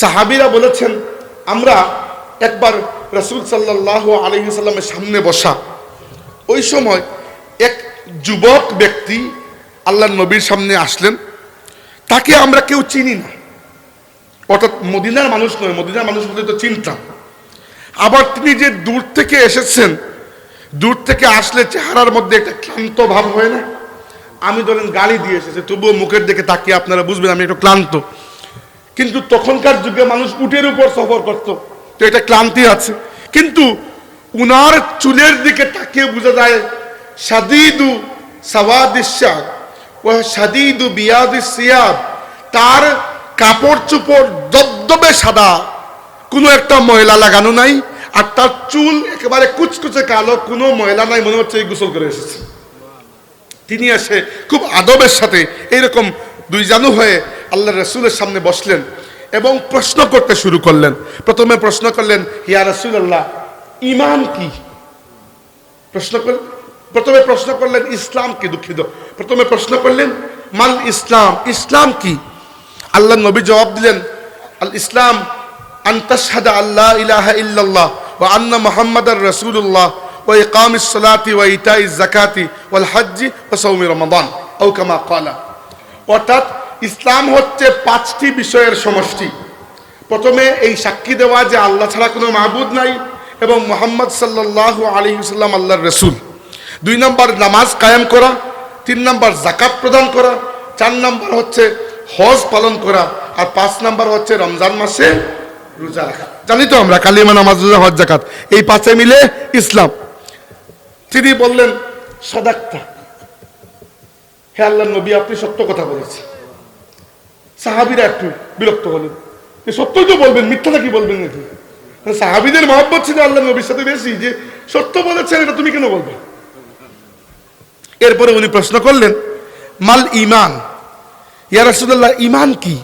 সাহাবিরা বলেছেন, আমরা একবার রসুল সাল্লাহ আলহিসাল্লামের সামনে বসা, ওই সময় এক যুবক ব্যক্তি আল্লাহ নবীর সামনে আসলেন। তাকে আমরা কেউ চিনি না। অর্থাৎ মদিনার মানুষ নয়, মদিনার মানুষ তো চিনতাম। আবার তিনি যে দূর থেকে এসেছেন, দূর থেকে আসলে চেহারার মধ্যে একটা ক্লান্ত ভাব হয় না? আমি ধরেন গাড়ি দিয়ে এসেছি, তবুও মুখের দিকে তাকিয়ে আপনারা বুঝবেন আমি একটু ক্লান্ত। কিন্তু তখনকার যুগে মানুষ উটের উপর সফর করত। তো এটা ক্লান্তি আছে। কিন্তু উনার চুলের দিকে তাকিয়ে বোঝা যায়, সাদিদু সাওয়াদিসাদ ও সাদিদু বিয়াদিসিয়াদ তার কাপড় চুপড় দবদবে সাদা। কোনো একটা ময়লা লাগানো নাই আর তার চুল একেবারে কুচকুচে কালো, কোনো ময়লা নাই মনে হচ্ছে গোসল করে এসেছে। তিনি এসে খুব আদবের সাথে এইরকম দুই জানু হয়ে আল্লাহ রসুলের সামনে বসলেন এবং প্রশ্ন করতে শুরু করলেন। প্রথমে প্রশ্ন করলেন হিয়া রসুল আল্লাহ ইমান কি? প্রশ্ন করলেন প্রথমে প্রশ্ন করলেন, ইসলাম কি দুঃখিত? প্রথমে প্রশ্ন করলেন মাল ইসলাম ইসলাম কি? আল্লাহ নবী জবাব দিলেন, আল ইসলাম আন্তাসাদা আল্লাহ ইলাহা ইল্লাল্লাহ ও আন্না মোহাম্মদ রসুল্লাহ ও ইকাম ইসলাতি ও ইটাই জাকাতি ওয়াল হাজ্জি ও সৌমি রমাদান। ও কামা কালা অর্থাৎ ইসলাম হচ্ছে পাঁচটি বিষয়ের সমষ্টি। প্রথমে এই সাক্ষী দেওয়া যে আল্লাহ ছাড়া কোনো মাহবুদ নাই এবং মোহাম্মদ সাল্লাহ আলী আল্লাহর রসুল। দুই নম্বর নামাজ কায়েম করা, তিন নম্বর জাকাত প্রদান করা, চার নম্বর হচ্ছে হজ পালন করা, আর পাঁচ নম্বর হচ্ছে রমজান মাসে রোজা রাখা। জানি তো আমরা কালিমা নামাজ, রোজা, হজ জাকাত এই পাঁচে মিলে ইসলাম। তিনি বললেন, সদাক্তা হে আল্লাহ নবী, আপনি সত্য কথা বলেছেন। সাহাবিরা একটু বিরক্ত হলেন। সত্যই তো বলবেন মিথ্যাটা কি বলবেন নাকি? সাহাবিদের মহব্বত ছিল আল্লাহ নবীর সাথে বেশি, যে সত্য বলেছেন, এটা তুমি কেন বলবে? এরপরে উনি প্রশ্ন করলেন, মাল ইমান ইয়া ইমান কি?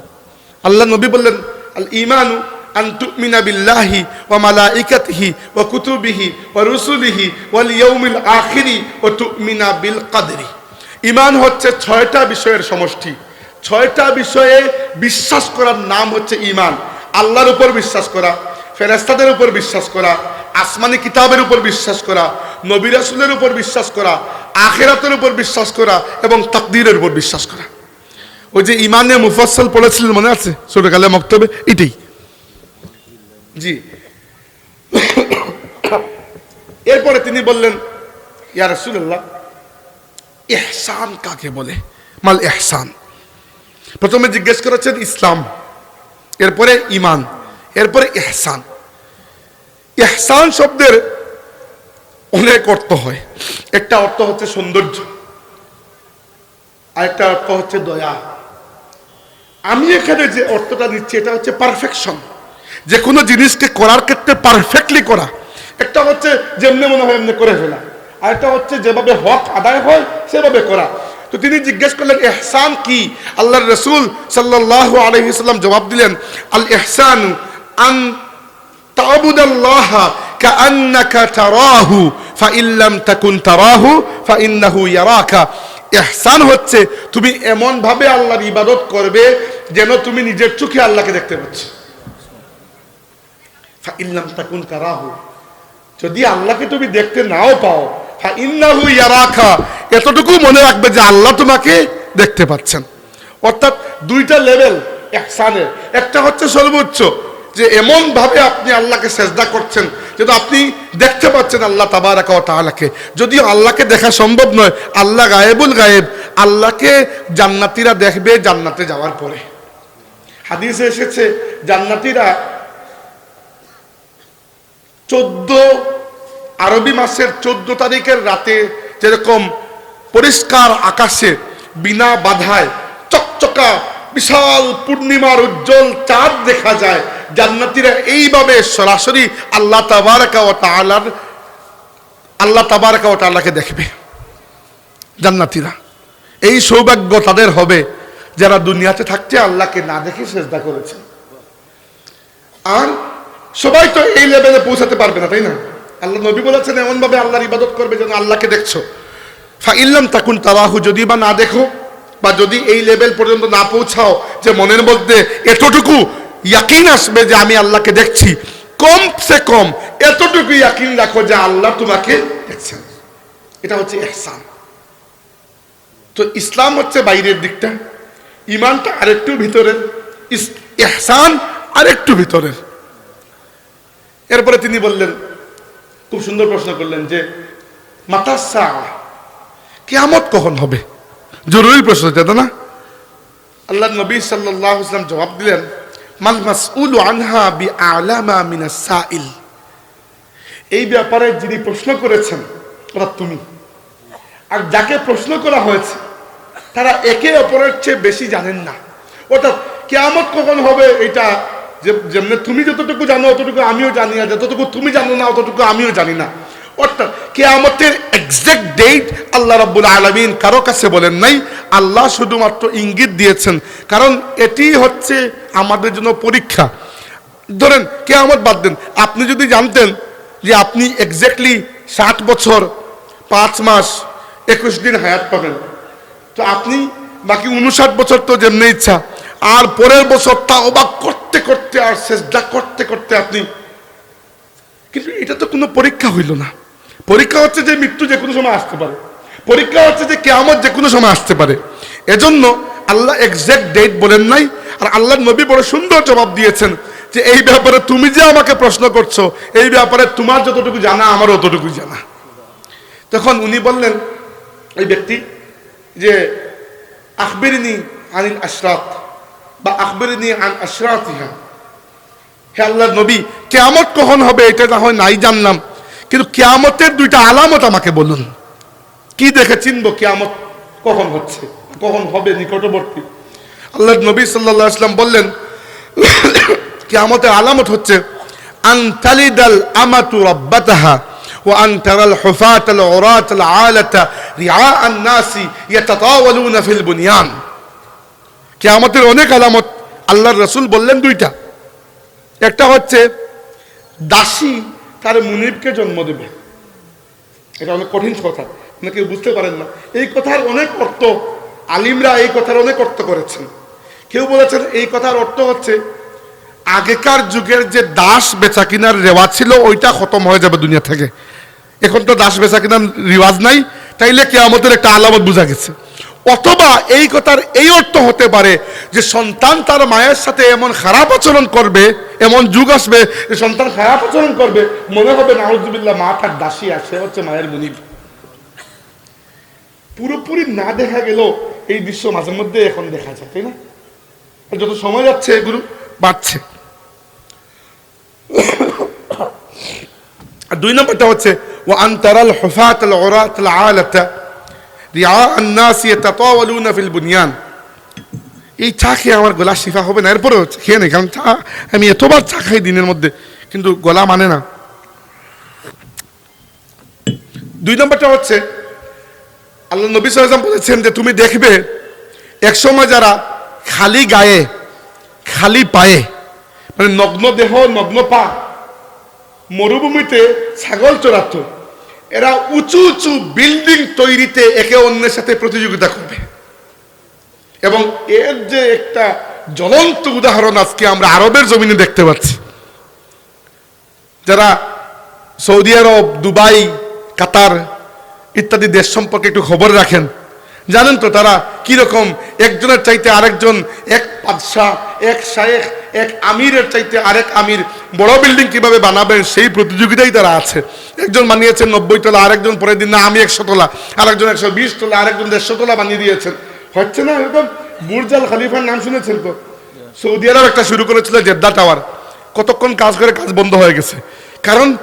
আল্লাহ নবী বললেন, আল ইমানু আন তুমিনা বিল্লাহি ওয়া মালাইকাতিহি ওয়া কুতুবিহি ওয়া রুসুলিহি ওয়াল ইয়াউমিল আখিরি ওয়া তুমিনা বিল কদরি। ইমান হচ্ছে ছয়টা বিষয়ের সমষ্টি। ছয়টা বিষয়ে বিশ্বাস করার নাম হচ্ছে ইমান। আল্লাহর উপর বিশ্বাস করা ফেরেস্তাদের উপর বিশ্বাস করা, আসমানি কিতাবের উপর বিশ্বাস করা নবিরাসুলের উপর বিশ্বাস করা, আখেরাতের উপর বিশ্বাস করা এবং তাকদীরের উপর বিশ্বাস করা। ওই যে ইমানে মুফাসল পড়েছিলেন মনে আছে? ছোটকালে মক্তবে? এটাই। জি। এরপরে তিনি বললেন, ইয়া রাসূলুল্লাহ ইহসান কাকে বলে? মাল এহসান। প্রথমে জিজ্ঞেস করেছেন ইসলাম, এরপরে ইমান এরপরে এহসান। এহসান শব্দের অনেক অর্থ হয়। একটা অর্থ হচ্ছে সৌন্দর্য, আরেকটা অর্থ হচ্ছে দয়া। আমি এখানে যে অর্থটা নিচ্ছি, এটা হচ্ছে পারফেকশন যে কোনো জিনিসকে করার ক্ষেত্রে পারফেক্টলি করা। একটা হচ্ছে যেমনি মনে হয় এমনি করে ফেলা। আরেকটা হচ্ছে যেভাবে হক আদায় হয়, সেভাবে করা। তো তিনি জিজ্ঞেস করলেন এহসান কি? আল্লাহর রসুল সাল্লাহ আলহিসাল্লাম জবাব দিলেন আল এহসান আন তাবুদাল্লাহ তারাহু তাকুন তারাহু ইয়ারাকা। ইহসান হচ্ছে, তুমি এমন ভাবে আল্লাহর ইবাদত করবে যেন তুমি নিজের চোখে আল্লাহকে দেখতে পাচ্ছ। ফাইল্লাম তাকুন তারাহু। যদি আল্লাহকে তুমি দেখতে নাও পাও ফাইন্নাহু ইয়ারাকা। এতটুকু মনে রাখবে যে আল্লাহ তোমাকে দেখতে পাচ্ছেন। অর্থাৎ দুইটা লেভেল ইহসানের। একটা হচ্ছে সর্বোচ্চ, যে এমন ভাবে আপনি আল্লাহকে সেজদা করছেন, যেন আপনি দেখতে পাচ্ছেন আল্লাহ তাবারাকা ও তাআলাকে। যদিও আল্লাহকে দেখা সম্ভব নয়, আল্লাহ গায়েবুল গায়েব। আল্লাহকে জান্নাতীরা দেখবে জান্নাতে যাওয়ার পরে। হাদিসে এসেছে, জান্নাতীরা চোদ্দ আরবি মাসের চোদ্দ তারিখের রাতে যেরকম পরিষ্কার আকাশে বিনা বাধায় চকচকা বিশাল পূর্ণিমার উজ্জ্বল চাঁদ দেখা যায়, জান্নাতীরা এইভাবে সরাসরি আল্লাহ তাবারাকা ও আল্লাহ তাবারাকা ও দেখবে, জান্নাতীরা। এই সৌভাগ্য তাদের হবে যারা দুনিয়াতে থাকছে, আল্লাহকে না দেখে সেজদা করেছে। আর সবাই তো এই লেভেলে পৌঁছাতে পারবে না, তাই না? আল্লাহ নবী বলেছেন এমন ভাবে আল্লাহর ইবাদত করবে যেন আল্লাহকে দেখছ। ফা ইল্লাম তাকুন তারাহু যদি বা না দেখো, বা যদি এই লেভেল পর্যন্ত না পৌঁছাও যে মনের মধ্যে এতটুকু ইয়াকিন আসবে যে আমি আল্লাহকে দেখছি, কম সে কম এতটুকু ইয়াকিন রাখো যে আল্লাহ তোমাকে দেখছেন। এটা হচ্ছে এহসান তো ইসলাম হচ্ছে বাইরের দিকটা, ইমানটা আরেকটু ভিতরের এহসান আরেকটু ভিতরের। এরপরে তিনি বললেন খুব সুন্দর প্রশ্ন করলেন যে, মাতাসা, কেয়ামত কখন হবে? জরুরি প্রশ্ন যেটা না? আল্লাহ নবী সাল্লাল্লাহু আলাইহি জবাব দিলেন, মাল মাসউলু আনহা বি আলামা মিনাস সাইল। এই ব্যাপারে যিনি প্রশ্ন করেছেন, ওরা তুমি। আর যাকে প্রশ্ন করা হয়েছে, তারা একে অপরের চেয়ে বেশি জানেন না। অর্থাৎ কেয়ামত কখন হবে, এটা যে যেমনি তুমি যতটুকু জানো অতটুকু আমিও জানি না, যতটুকু তুমি জানো না অতটুকু আমিও জানি না। অর্থাৎ কেয়ামতের এক্সাক্ট ডেট আল্লাহ রাব্বুল আলামিন কারও কাছে বলেন নাই, আল্লাহ শুধুমাত্র ইঙ্গিত দিয়েছেন। কারণ এটি হচ্ছে আমাদের জন্য পরীক্ষা। ধরেন কেয়ামত বাদ দেন, আপনি যদি জানতেন যে আপনি এক্স্যাক্টলি ষাট বছর, পাঁচ মাস, একুশ দিন হায়াত পাবেন, তো আপনি বাকি উনষাট বছর তো যেমনি ইচ্ছা আর পরের বছর তা অবাক করতে করতে আর চেষ্টা করতে করতে আপনি কিন্তু এটা তো কোনো পরীক্ষা হইল না। পরীক্ষা হচ্ছে যে মৃত্যু যে কোনো সময় আসতে পারে। পরীক্ষা হচ্ছে যে কেয়ামত যে কোনো সময় আসতে পারে। এজন্য আল্লাহ এক্সাক্ট ডেট বলেন নাই, আর আল্লাহ নবী বড় সুন্দর জবাব দিয়েছেন যে এই ব্যাপারে তুমি যে আমাকে প্রশ্ন করছ, এই ব্যাপারে তোমার যতটুকু জানা আমার অতটুকু জানা। তখন উনি বললেন, ওই ব্যক্তি যে, আখবিরিনি আনিল আশরাত বা আখবিরিনি আন আশরাতিহা হে আল্লাহ নবী কেয়ামত কখন হবে এটা না হয় নাই জানলাম কিন্তু কেয়ামতের দুইটা আলামত আমাকে বলুন কি দেখে চিনবো কেয়ামত কখন হচ্ছে কখন হবে নিকটবর্তী আল্লাহ নবী সাল্লাল্লাহু আলাইহি সাল্লাম বললেন কেয়ামতের আলামত হচ্ছে আন তালিদাল আমাতু রাব্বাতাহা وأن ترى الحفاة العراة العالة رعاء الناس يتطاولون في البنيان কেয়ামতের অনেক আলামত আল্লাহর রসুল বললেন দুইটা। একটা হচ্ছে, দাসী তার মুনিবকে জন্ম দেবে। এটা অনেক কঠিন কথা অনেকে বুঝতে পারেন না। এই কথার অনেক অর্থ, আলিমরা এই কথার অনেক অর্থ করেছেন। কেউ বলেছেন এই কথার অর্থ হচ্ছে, আগেকার যুগের যে দাস বেচা কিনার রেওয়াজ ছিল, ওইটা খতম হয়ে যাবে দুনিয়া থেকে। এখন তো দাস বেচা কিনার রিওয়াজ নাই, তাইলে কে আমাদের একটা আলামত বোঝা গেছে। অথবা এই কথার এই অর্থ হতে পারে যে সন্তান তার মায়ের সাথে এমন খারাপ আচরণ করবে, এমন যুগ আসবে যে সন্তান খারাপ আচরণ করবে। মনে হবে, নাউজুবিল্লাহ, মা তার দাসী আছে হচ্ছে মায়ের মুনিব। পুরোপুরি না দেখা গেল এই দৃশ্য মাঝে মধ্যে এখন দেখা যায়, তাই না? যত সময় যাচ্ছে, এগুলো বাড়ছে। আর দুই নম্বরটা হচ্ছে ও আন্তারাল হুফাত আলাতা। বুনিয়ান। এই চা খেয়ে আমার গলা শিফা হবে না এরপরে খেয়ে নেই, কারণ চা আমি এতবার চা খাই দিনের মধ্যে, কিন্তু গলা মানে না। দুই নম্বরটা হচ্ছে, আল্লাহ নবী সাল্লাম বলেছেন যে তুমি দেখবে একসময় যারা খালি গায়ে, খালি পায়ে মানে নগ্ন দেহ, নগ্ন পা, মরুভূমিতে ছাগল চড়াতো এরা উঁচু উঁচু বিল্ডিং তৈরিতে একে অন্যের সাথে প্রতিযোগিতা করবে। এবং এর যে একটা জ্বলন্ত উদাহরণ আজকে আমরা আরবের জমিনে দেখতে পাচ্ছি। যারা সৌদি আরব, দুবাই, কাতার ইত্যাদি দেশ সম্পর্কে একটু খবর রাখেন। জানেন তো তারা কীরকম? একজনের চাইতে আরেকজন, এক বাদশাহ, এক শায়েখ, এক আমিরের চাইতে আরেক আমির। বড় বিল্ডিং কীভাবে বানাবেন, সেই প্রতিযোগিতাই তারা আছে। একজন বানিয়েছেন নব্বই তলা, আরেকজন পরের দিন, না, আমি একশো তলা, আরেকজন একশো বিশ তলা, আরেকজন দেড়শো তলা বানিয়ে দিয়েছেন। হচ্ছে না এরকম? বুর্জাল খালিফার নাম শুনেছেন তো? সৌদি আরব একটা শুরু করেছিল জেদ্দা টাওয়ার। কতক্ষণ কাজ করে কাজ বন্ধ হয়ে গেছে। কারণ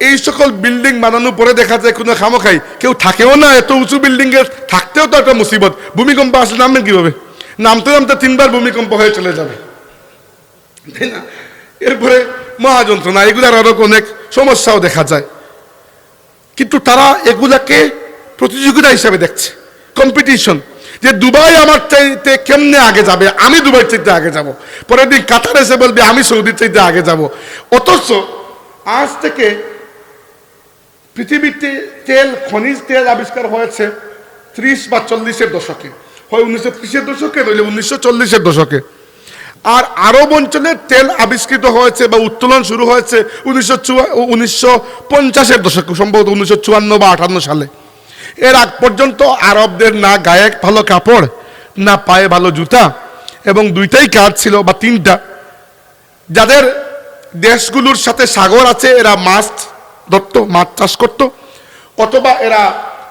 এই সকল বিল্ডিং বানানোর পরে দেখা যায় কোনো খামো খাই কেউ থাকেও না, এত উঁচু বিল্ডিং এর, থাকতেও তো একটা মুসিবত। ভূমিকম্প আসলে নামবেন কীভাবে? নামতে নামতে তিনবার ভূমিকম্প হয়ে চলে যাবে। তাই না? এরপরে মহাযন্ত্রণা, এগুলার আরও অনেক সমস্যাও দেখা যায়। কিন্তু তারা এগুলাকে প্রতিযোগিতা হিসাবে দেখছে। কম্পিটিশন যে দুবাই আমার চাইতে কেমনে আগে যাবে? আমি দুবাই চাইতে আগে যাব। পরের দিন কাতার এসে বলবে, আমি সৌদির চাইতে আগে যাব। অথচ আজ থেকে পৃথিবীতে তেল, খনিজ তেল আবিষ্কার হয়েছে ত্রিশ বা চল্লিশের দশকে। হয় উনিশশো ত্রিশের দশকে নইলে উনিশশো চল্লিশের দশকে। আর আরব অঞ্চলে তেল আবিষ্কৃত হয়েছে বা উত্তোলন শুরু হয়েছে উনিশশো চুয়া উনিশশো পঞ্চাশের দশকে, সম্ভবত উনিশশো চুয়ান্ন বা আটান্ন সালে। এর আগ পর্যন্ত আরবদের না গায়ে ভালো কাপড়, না পায়ে ভালো জুতা, এবং দুইটাই কাজ ছিল বা তিনটা। যাদের দেশগুলোর সাথে সাগর আছে, এরা মাছ ধরত মাছ চাষ করত, অথবা এরা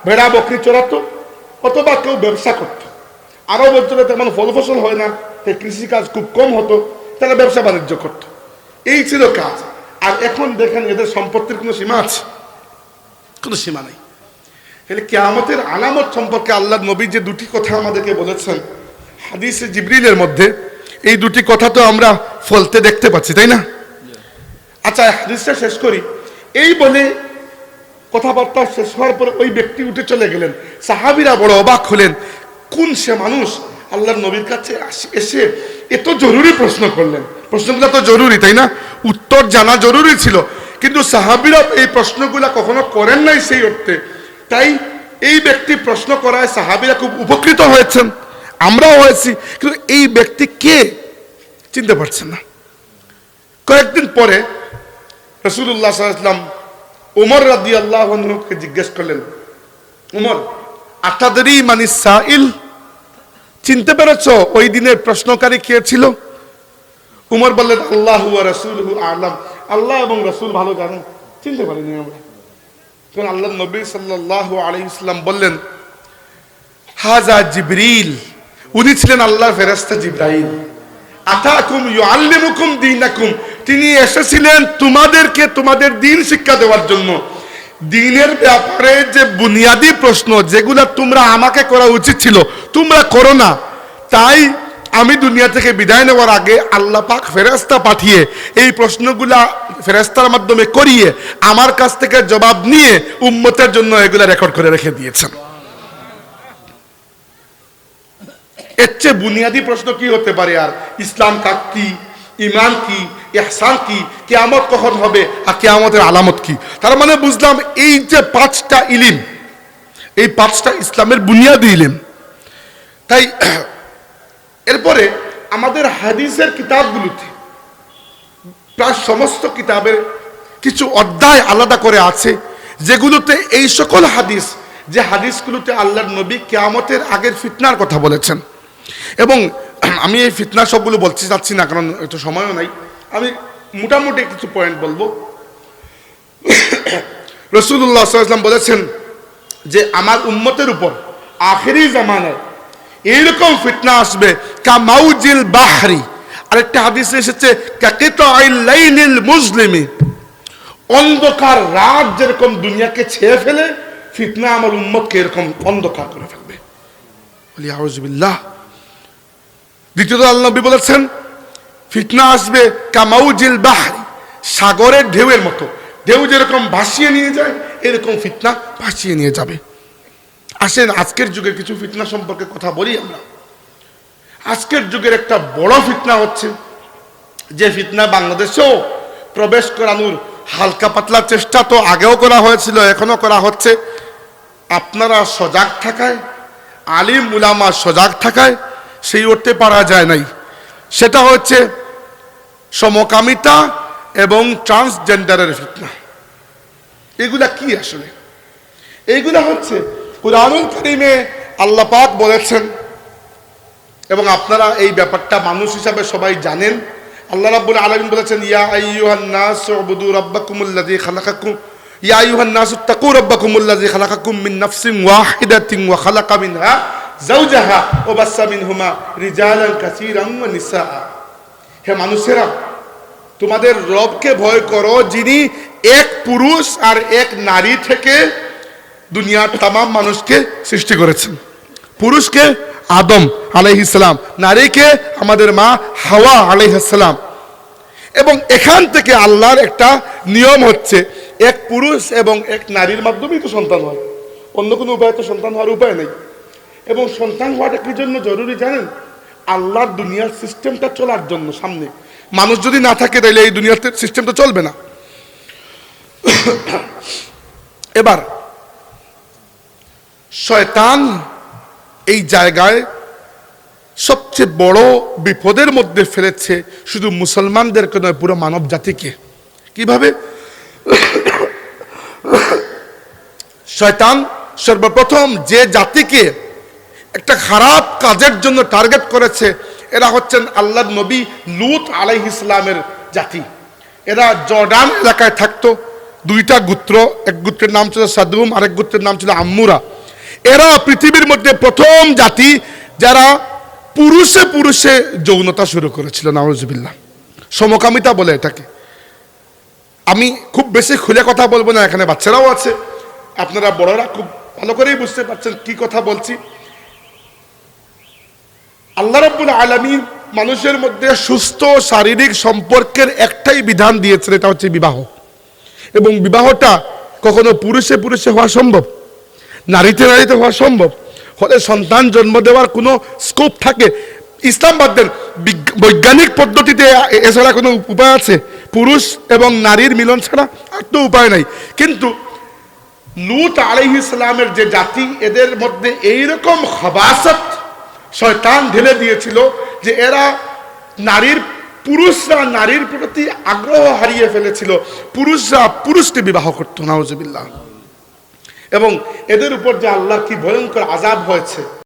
ভেড়া, বকরি চড়াতো, অথবা কেউ ব্যবসা করত। আরব অঞ্চলে তেমন ফল ফসল হয় না, তাই কৃষিকাজ খুব কম হতো, তারা ব্যবসা বাণিজ্য করত। এই ছিল কাজ। আর এখন দেখেন এদের সম্পত্তির কোনো সীমা আছে? কোনো সীমা নেই। তাহলে কেয়ামতের আলামত সম্পর্কে আল্লাহ নবী যে দুটি কথা আমাদেরকে বলেছেন, হাদিসে জিবরিলের মধ্যে, এই দুটি কথা তো আমরা ফলতে দেখতে পাচ্ছি, তাই না? আচ্ছা হাদিসটা শেষ করি। এই বলে কথাবার্তা শেষ হওয়ার পরে ওই ব্যক্তি উঠে চলে গেলেন। সাহাবিরা বড় অবাক হলেন, কোন সে মানুষ? আল্লাহর নবীর কাছে এসে এত জরুরি প্রশ্ন করলেন। প্রশ্নগুলো তো জরুরি, তাই না? উত্তর জানা জরুরি ছিল। কিন্তু সাহাবিরা এই প্রশ্নগুলা কখনো করেন নাই সেই অর্থে। তাই এই ব্যক্তি প্রশ্ন করায় সাহাবিরা খুব উপকৃত হয়েছেন। আমরাও হয়েছি, কিন্তু এই ব্যক্তি কে? চিনতে পারছেন না। কয়েকদিন পরে রসুল্লাহ সাল্লাম উমর রাদি আল্লাহকে জিজ্ঞেস করলেন, উমর আটাদারি মানে সাইল? চিনতে পেরেছ ওই দিনের প্রশ্নকারী কে ছিল? উমর বললেন, আল্লাহ রসুল আলম। আল্লাহ এবং রসুল ভালো জানেন, চিনতে পারিনি আমরা। তখন আল্লাহ নবী সাল্লাহ আলী ইসলাম বললেন, হাজা জিবরিল, উনি ছিলেন আল্লাহর ফেরেস্তা জিব্রাইল। আতাকুম ইউআল্লিমুকুম দীনাকুম। তিনি এসেছিলেন তোমাদেরকে, তোমাদের দিন শিক্ষা দেওয়ার জন্য। দিনের ব্যাপারে যে বুনিয়াদি প্রশ্ন, যেগুলো তোমরা আমাকে করা উচিত ছিল, তোমরা করো না। তাই আমি দুনিয়া থেকে বিদায় নেওয়ার আগে আল্লাহ পাক ফেরেস্তা পাঠিয়ে এই প্রশ্নগুলা ফেরেস্তার মাধ্যমে করিয়ে আমার কাছ থেকে জবাব নিয়ে উম্মতের জন্য এগুলা রেকর্ড করে রেখে দিয়েছেন। এর চেয়ে বুনিয়াদী প্রশ্ন কি হতে পারে আর? ইসলাম কাক কি? ইমান কি, ইহসান কি, কেয়ামত কখন হবে আর কেয়ামতের আলামত কি? তার মানে বুঝলাম এই যে পাঁচটা ইলিম, এই পাঁচটা ইসলামের বুনিয়াদী ইলিম। তাই এরপরে আমাদের হাদিসের কিতাবগুলোতে প্রায় সমস্ত কিতাবের কিছু অধ্যায় আলাদা করে আছে, যেগুলোতে এই সকল হাদিস, যে হাদিসগুলোতে আল্লাহর নবী কেয়ামতের আগের ফিতনার কথা বলেছেন। এবং আমি এই ফিতনা সবগুলো বলতে চাচ্ছি না, কারণ একটু সময়ও নাই। আমি মোটামুটি কিছু পয়েন্ট বলব। রসুল্লাহ সাল্লাম বলেছেন যে, আমার উম্মতের উপর আখেরি জামানায় এইরকম ফিতনা আসবে কা মাউজিল বাহরি। আরেকটা হাদিসে এসেছে লাইলিল মুসলিমি অন্ধকার রাত যেরকম দুনিয়াকে ছেয়ে ফেলে, ফিতনা আমার উম্মতকে এরকম অন্ধকার করে ফেলবে। বলি আউজবিল্লাহ দ্বিতীয়ত আল্লাহ বলেছেন, ফিতনা আসবে কামাউজিল বাহরি, সাগরের ঢেউয়ের মতো। ঢেউ যেরকম ভাসিয়ে নিয়ে যায়, এরকম ফিতনা ভাসিয়ে নিয়ে যাবে। আসেন, আজকের যুগের কিছু ফিতনা সম্পর্কে কথা বলি আমরা। আজকের যুগের একটা বড় ফিতনা হচ্ছে, যে ফিতনা বাংলাদেশেও প্রবেশ করানোর হালকা পাতলা চেষ্টা তো আগেও করা হয়েছিল এখনও করা হচ্ছে। আপনারা সজাগ থাকায়, আলিম উলামা সজাগ থাকায় সেই উঠতে পারা যায় নাই। সেটা হচ্ছে সমকামিতা এবং ট্রান্সজেন্ডারের ফিতনা। এগুলা কি আসলে? এইগুলা হচ্ছে কুরআনুল কারিমে আল্লাহ পাক বলেছেন এবং আপনারা এই ব্যাপারটা মানুষ হিসাবে সবাই জানেন। আল্লাহ রাব্বুল আলামিন বলেছেন, ইয়া আইয়ুহান নাস উবুদু রাব্বাকুমুল্লাযী খালাকাকুম। ইয়া আইয়ুহান নাস তাকু রাব্বাকুমুল্লাযী খালাকাকুম মিন নাফসিন ওয়াহিদাতিন ওয়া খালাকা মিনহা যাওজাহা ওয়া বাসসা মিনহুমা রিজালান কাসীরান নিসা হে মানুষেরা, তোমাদের রবকে ভয় করো যিনি এক পুরুষ আর এক নারী থেকে দুনিয়ার তাম মানুষকে সৃষ্টি করেছেন। পুরুষকে আদম আলাইহিসালাম নারীকে আমাদের মা হাওয়া আলাইহাসালাম এবং এখান থেকে আল্লাহর একটা নিয়ম হচ্ছে, এক পুরুষ এবং এক নারীর মাধ্যমেই তো সন্তান হয়। অন্য কোনো উপায় তো সন্তান হওয়ার উপায় নেই। এবং সন্তান হওয়াটা কি জন্য জরুরি জানেন? আল্লাহর দুনিয়ার সিস্টেমটা চলার জন্য সামনে। মানুষ যদি না থাকে তাহলে এই দুনিয়ার সিস্টেমটা চলবে না। এবার, শয়তান এই জায়গায় সবচেয়ে বড় বিপদের মধ্যে ফেলেছে শুধু মুসলমানদেরকে নয়, পুরো মানব জাতিকে। কীভাবে? শয়তান সর্বপ্রথম যে জাতিকে একটা খারাপ কাজের জন্য টার্গেট করেছে, এরা হচ্ছেন আল্লাহ নবী লুত আলাই ইসলামের জাতি। এরা জর্ডান এলাকায় থাকতো, দুইটা গোত্র, এক গোত্রের নাম ছিল সাদুম, আরেক গোত্রের নাম ছিল আম্মুরা। এরা পৃথিবীর মধ্যে প্রথম জাতি যারা পুরুষে পুরুষে যৌনতা শুরু করেছিল নওয়াজবিল্লাহ সমকামিতা বলে এটাকে। আমি খুব বেশি খুলে কথা বলব না, এখানে বাচ্চারাও আছে। আপনারা বড়রা খুব ভালো করেই বুঝতে পারছেন কি কথা বলছি। আল্লাহ রব্বুল আলমী মানুষের মধ্যে সুস্থ শারীরিক সম্পর্কের একটাই বিধান দিয়েছেন, এটা হচ্ছে বিবাহ। এবং বিবাহটা কখনো পুরুষে পুরুষে হওয়া সম্ভব, নারীতে নারীতে হওয়া সম্ভব। ফলে সন্তান জন্ম দেওয়ার কোনো স্কোপ থাকে। ইসলাম বৈজ্ঞানিক পদ্ধতিতে এছাড়া কোনো উপায় আছে? পুরুষ এবং নারীর মিলন ছাড়া আর তো উপায় নাই। কিন্তু লুত আলাইহ ইসলামের যে জাতি, এদের মধ্যে এইরকম খবাসত শয়তান ঢেলে দিয়েছিল যে এরা নারীর পুরুষরা নারীর প্রতি আগ্রহ হারিয়ে ফেলেছিল। পুরুষরা পুরুষকে বিবাহ করতো, নাউজবিল্লাহ। এবং এদের উপর যে আল্লাহর কি ভয়ঙ্কর আজাব হয়েছে।